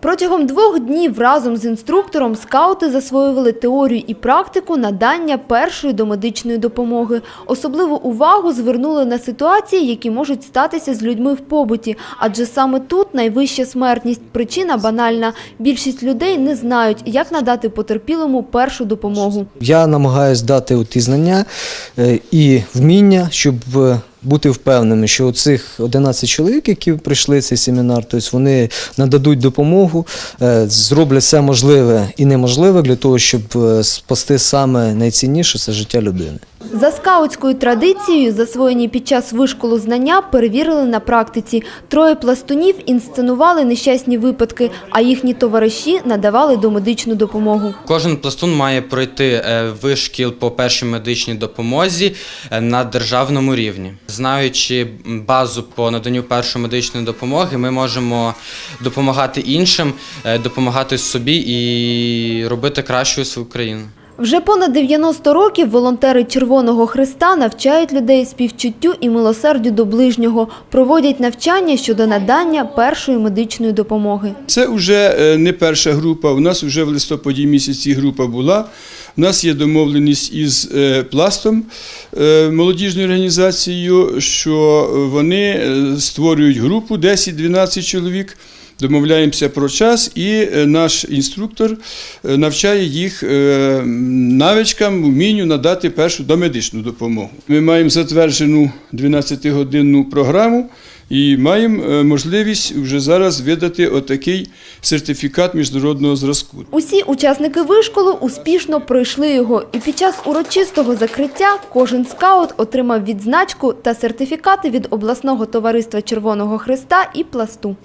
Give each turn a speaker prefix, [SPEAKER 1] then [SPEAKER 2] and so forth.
[SPEAKER 1] Протягом двох днів разом з інструктором скаути засвоювали теорію і практику надання першої домедичної допомоги. Особливу увагу звернули на ситуації, які можуть статися з людьми в побуті, адже саме тут найвища смертність. Причина банальна. Більшість людей не знають, як надати потерпілому першу допомогу.
[SPEAKER 2] Я намагаюся дати ті знання е, і вміння, щоб е, бути впевненими, що цих 11 чоловік, які прийшли цей семінар, тобто вони нададуть допомогу, е, зроблять все можливе і неможливе для того, щоб е, спасти саме найцінніше це життя людини.
[SPEAKER 1] За скаутською традицією, засвоєні під час вишколу знання, перевірили на практиці. Троє пластунів інсценували нещасні випадки, а їхні товариші надавали домедичну допомогу.
[SPEAKER 3] Кожен пластун має пройти е, вишкіл по першій медичній допомозі е, на державному рівні. Знаючи базу по наданню першої медичної допомоги, ми можемо допомагати іншим, е, допомагати собі і робити кращою свою країну.
[SPEAKER 1] Вже понад 90 років волонтери Червоного Христа навчають людей співчуттю і милосердю до ближнього, проводять навчання щодо надання першої медичної допомоги.
[SPEAKER 4] Це вже е, не перша група. У нас вже в листопаді місяці група була. У нас є домовленість із е, пластом е, молодіжною організацією, що вони створюють групу 10-12 чоловік. Домовляємося про час, і е, наш інструктор е, навчає їх е, навичкам, вмінню надати першу домедичну допомогу. Ми маємо затверджену 12-годинну програму і маємо можливість вже зараз видати отакий сертифікат міжнародного зразку.
[SPEAKER 1] Усі учасники вишколу успішно пройшли його, і під час урочистого закриття кожен скаут отримав відзначку та сертифікати від обласного товариства Червоного Христа і пласту.